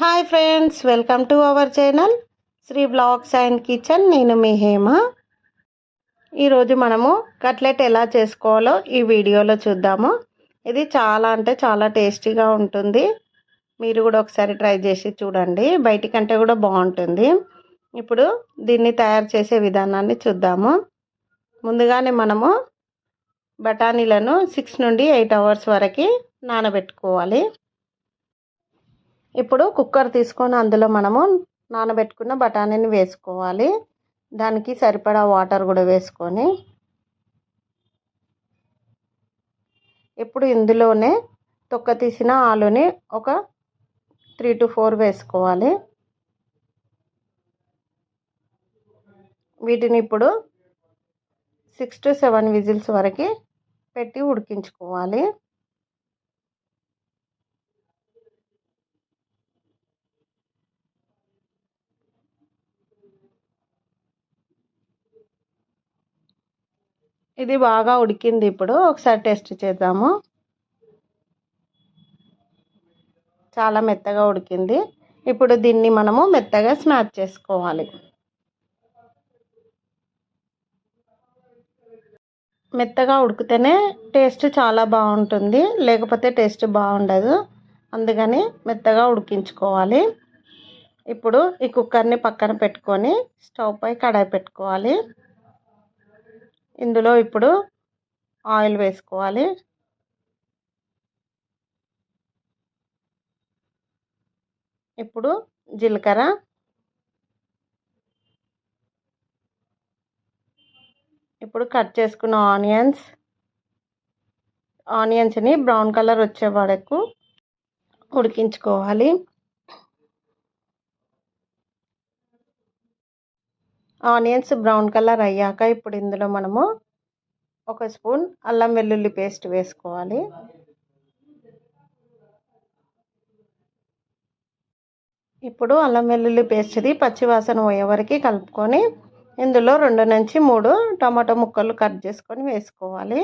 Hi friends welcome to our channel Sri blogs and kitchen నేను మీ హేమ. ఈరోజు మనము కట్లెట్ ఎలా చేసుకోవాలో ఈ వీడియోలో చూద్దాము. ఇది చాలా అంటే చాలా టేస్టీగా ఉంటుంది. మీరు కూడా ఒకసారి ట్రై చేసి చూడండి. బయటికంటే కూడా బాగుంటుంది. ఇప్పుడు దీన్ని తయారు చేసే విధానాన్ని చూద్దాము. ముందుగానే మనము బఠానీలను సిక్స్ నుండి ఎయిట్ అవర్స్ వరకు నానబెట్టుకోవాలి. ఇప్పుడు కుక్కర్ తీసుకొని అందులో మనము నానబెట్టుకున్న బఠానీని వేసుకోవాలి. దానికి సరిపడా వాటర్ కూడా వేసుకొని. ఇప్పుడు ఇందులోనే తొక్క తీసిన ఆలుని ఒక త్రీ టు ఫోర్ వేసుకోవాలి. వీటిని ఇప్పుడు సిక్స్ టు సెవెన్ విజిల్స్ వరకు పెట్టి ఉడికించుకోవాలి. ఇది బాగా ఉడికింది ఇప్పుడు. ఒకసారి టెస్ట్ చేద్దాము. చాలా మెత్తగా ఉడికింది. ఇప్పుడు దీన్ని మనము మెత్తగా స్నాచ్ చేసుకోవాలి. మెత్తగా ఉడికితేనే టేస్ట్ చాలా బాగుంటుంది. లేకపోతే టేస్ట్ బాగుండదు. అందుకని మెత్తగా ఉడికించుకోవాలి. ఇప్పుడు ఈ కుక్కర్ని పక్కన పెట్టుకొని స్టవ్ పై కడాయి పెట్టుకోవాలి. ఇందులో ఇప్పుడు ఆయిల్ వేసుకోవాలి. ఇప్పుడు జీలకర్ర. ఇప్పుడు కట్ చేసుకున్న ఆనియన్స్. ఆనియన్స్ని బ్రౌన్ కలర్ వచ్చే వరకు ఉడికించుకోవాలి. ఆనియన్స్ బ్రౌన్ కలర్ అయ్యాక ఇప్పుడు ఇందులో మనము ఒక స్పూన్ అల్లం వెల్లుల్లి పేస్ట్ వేసుకోవాలి. ఇప్పుడు అల్లం వెల్లుల్లి పేస్ట్ది పచ్చివాసన పోయే వరకు కలుపుకొని ఇందులో రెండు నుంచి మూడు టమాటో ముక్కలు కట్ చేసుకొని వేసుకోవాలి.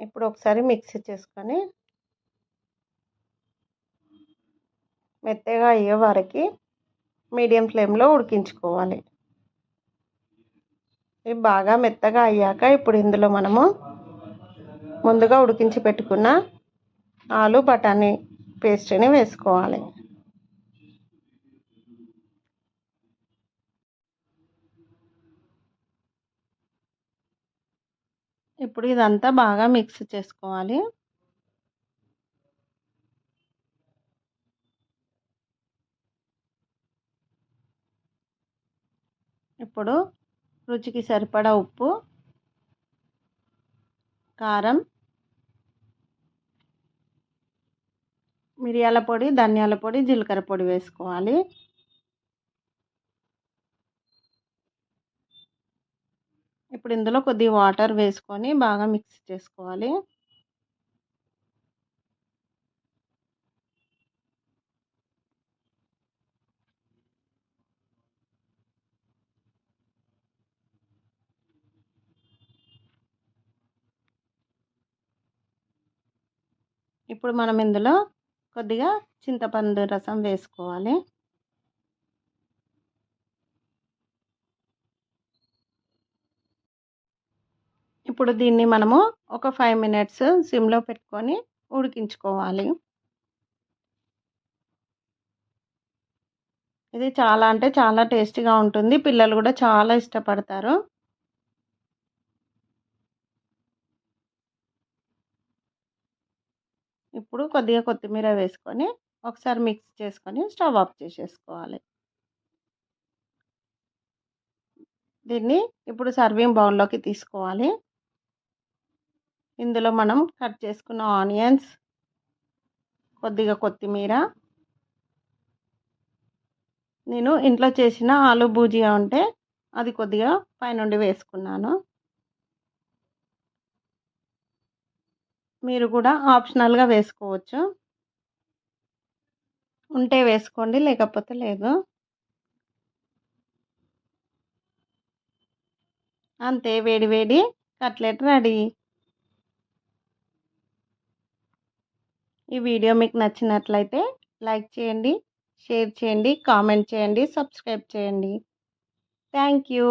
ఇప్పుడు ఒకసారి మిక్సీ చేసుకొని మెత్తగా అయ్యే వరకు మీడియం ఫ్లేమ్లో ఉడికించుకోవాలి. ఇవి బాగా మెత్తగా అయ్యాక ఇప్పుడు ఇందులో మనము ముందుగా ఉడికించి పెట్టుకున్న ఆలు బఠానీ పేస్ట్ని వేసుకోవాలి. ఇప్పుడు ఇదంతా బాగా మిక్స్ చేసుకోవాలి. ఇప్పుడు రుచికి సరిపడా ఉప్పు కారం మిరియాల పొడి ధనియాల పొడి జీలకర్ర పొడి వేసుకోవాలి. ఇప్పుడు ఇందులో కొద్దిగా వాటర్ వేసుకొని బాగా మిక్స్ చేసుకోవాలి. ఇప్పుడు మనం ఇందులో కొద్దిగా చింతపండు రసం వేసుకోవాలి. ఇప్పుడు దీన్ని మనము ఒక ఫైవ్ మినిట్స్ సిమ్లో పెట్టుకొని ఉడికించుకోవాలి. ఇది చాలా అంటే చాలా టేస్టీగా ఉంటుంది. పిల్లలు కూడా చాలా ఇష్టపడతారు. ఇప్పుడు కొద్దిగా కొత్తిమీర వేసుకొని ఒకసారి మిక్స్ చేసుకొని స్టవ్ ఆఫ్ చేసేసుకోవాలి. దీన్ని ఇప్పుడు సర్వింగ్ బౌల్లోకి తీసుకోవాలి. ఇందులో మనం కట్ చేసుకున్న ఆనియన్స్ కొద్దిగా కొత్తిమీర. నేను ఇంట్లో చేసిన ఆలు భూజియా ఉంటే అది కొద్దిగా పైనుండి వేసుకున్నాను. మీరు కూడా ఆప్షనల్గా వేసుకోవచ్చు. ఉంటే వేసుకోండి లేకపోతే లేదు. అంతే వేడి వేడి కట్లెట్ రెడీ. ఈ వీడియో మీకు నచ్చినట్లయితే లైక్ చేయండి షేర్ చేయండి కామెంట్ చేయండి సబ్స్క్రైబ్ చేయండి. Thank you.